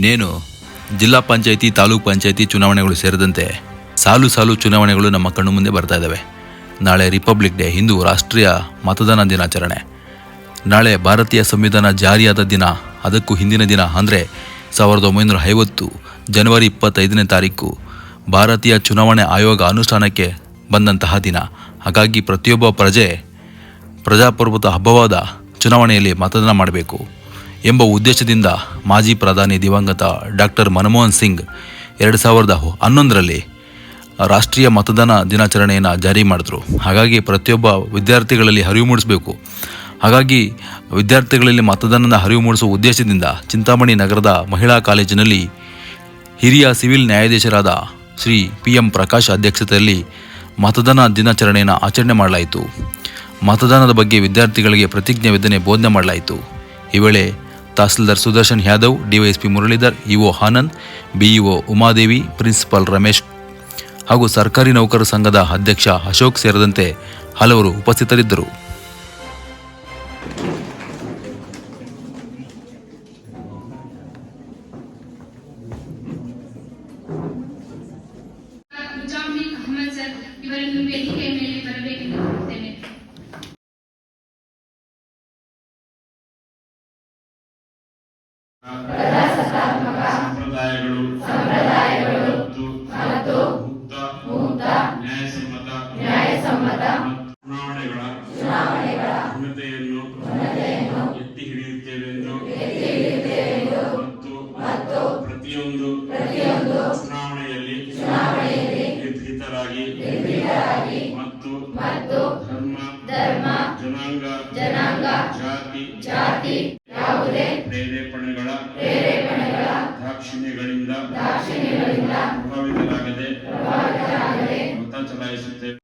ಇನ್ನೇನು? ಜಿಲ್ಲಾ ಪಂಚಾಯಿತಿ, ತಾಲೂಕ್ ಪಂಚಾಯಿತಿ ಚುನಾವಣೆಗಳು ಸೇರಿದಂತೆ ಸಾಲು ಸಾಲು ಚುನಾವಣೆಗಳು ನಮ್ಮ ಕಣ್ಣು ಮುಂದೆ ಬರ್ತಾ ಇದ್ದಾವೆ ನಾಳೆ ರಿಪಬ್ಲಿಕ್ ಡೇ, ಹಿಂದೂ ರಾಷ್ಟ್ರೀಯ ಮತದಾನ ದಿನಾಚರಣೆ. ನಾಳೆ ಭಾರತೀಯ ಸಂವಿಧಾನ ಜಾರಿಯಾದ ದಿನ, ಅದಕ್ಕೂ ಹಿಂದಿನ ದಿನ ಅಂದರೆ ಸಾವಿರದ ಒಂಬೈನೂರ ಐವತ್ತು ಜನವರಿ ಇಪ್ಪತ್ತೈದನೇ ತಾರೀಕು. ಭಾರತೀಯ ಚುನಾವಣೆ ಆಯೋಗ ಅನುಷ್ಠಾನಕ್ಕೆ ಬಂದಂತಹ ದಿನ. ಹಾಗಾಗಿ ಪ್ರತಿಯೊಬ್ಬ ಪ್ರಜೆ ಪ್ರಜಾಪ್ರಭುತ್ವ ಹಬ್ಬವಾದ ಚುನಾವಣೆಯಲ್ಲಿ ಮತದಾನ ಮಾಡಬೇಕು. ಎಂಬ ಉದ್ದೇಶದಿಂದ ಮಾಜಿ ಪ್ರಧಾನಿ ದಿವಂಗತ ಡಾಕ್ಟರ್ ಮನಮೋಹನ್ ಸಿಂಗ್ ಎರಡು ಸಾವಿರದ ಹನ್ನೊಂದರಲ್ಲಿ ರಾಷ್ಟ್ರೀಯ ಮತದಾನ ದಿನಾಚರಣೆಯನ್ನು ಜಾರಿ ಮಾಡಿದ್ರು. ಹಾಗಾಗಿ ಪ್ರತಿಯೊಬ್ಬ ವಿದ್ಯಾರ್ಥಿಗಳಲ್ಲಿ ಅರಿವು ಮೂಡಿಸಬೇಕು. ಹಾಗಾಗಿ ವಿದ್ಯಾರ್ಥಿಗಳಲ್ಲಿ ಮತದಾನದ ಅರಿವು ಮೂಡಿಸುವ ಉದ್ದೇಶದಿಂದ ಚಿಂತಾಮಣಿ ನಗರದ ಮಹಿಳಾ ಕಾಲೇಜಿನಲ್ಲಿ ಹಿರಿಯ ಸಿವಿಲ್ ನ್ಯಾಯಾಧೀಶರಾದ ಶ್ರೀ ಪಿ ಎಂ ಪ್ರಕಾಶ್ ಅಧ್ಯಕ್ಷತೆಯಲ್ಲಿ ಮತದಾನ ದಿನಾಚರಣೆಯನ್ನು ಆಚರಣೆ ಮಾಡಲಾಯಿತು. ಮತದಾನದ ಬಗ್ಗೆ ವಿದ್ಯಾರ್ಥಿಗಳಿಗೆ ಪ್ರತಿಜ್ಞೆ ಬೋಧನೆ ಮಾಡಲಾಯಿತು. ಈ ವೇಳೆ tahsildar Sudarshan Yadav, DYSP Muralidhar, EO Anand, BEO Umadevi, principal Ramesh ಹಾಗೂ ಸರ್ಕಾರಿ ನೌಕರರ ಸಂಘದ ಅಧ್ಯಕ್ಷ ಅಶೋಕ್ ಸೇರಿದಂತೆ ಹಲವರು ಉಪಸ್ಥಿತರಿದ್ದರು. ಇವರನ್ನು ವೇದಿಕೆಯ ಮೇಲೆ ಬರಬೇಕೆಂದು ಸಂಪ್ರದಾಯಗಳು ಮತ್ತು ಮುಕ್ತ ನ್ಯಾಯಸಮ್ಮತ ಚುನಾವಣೆಗಳ ಘನತೆಯನ್ನು ಎತ್ತಿ ಹಿಡಿಯುತ್ತೇವೆಂದು ಮತ್ತು ಪ್ರತಿಯೊಂದು ಚುನಾವಣೆಯಲ್ಲಿ ನಿರ್ಭೀತರಾಗಿ ಮತ್ತು ಧರ್ಮ ಜನಾಂಗ ಜಾತಿ ಪ್ರೇರೇಪಣೆಗಳ ದಾಕ್ಷಿಣ್ಯಗಳಿಂದ ಪ್ರಭಾವಿತರಾಗದೆ ಮತ ಚಲಾಯಿಸುತ್ತೇವೆ.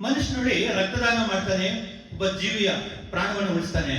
ಮನುಷ್ಯನಲ್ಲಿ ರಕ್ತದಾನ ಮಾಡ್ತಾನೆ ಒಬ್ಬ ಜೀವಿಯ ಪ್ರಾಣವನ್ನು ಉಳಿಸ್ತಾನೆ.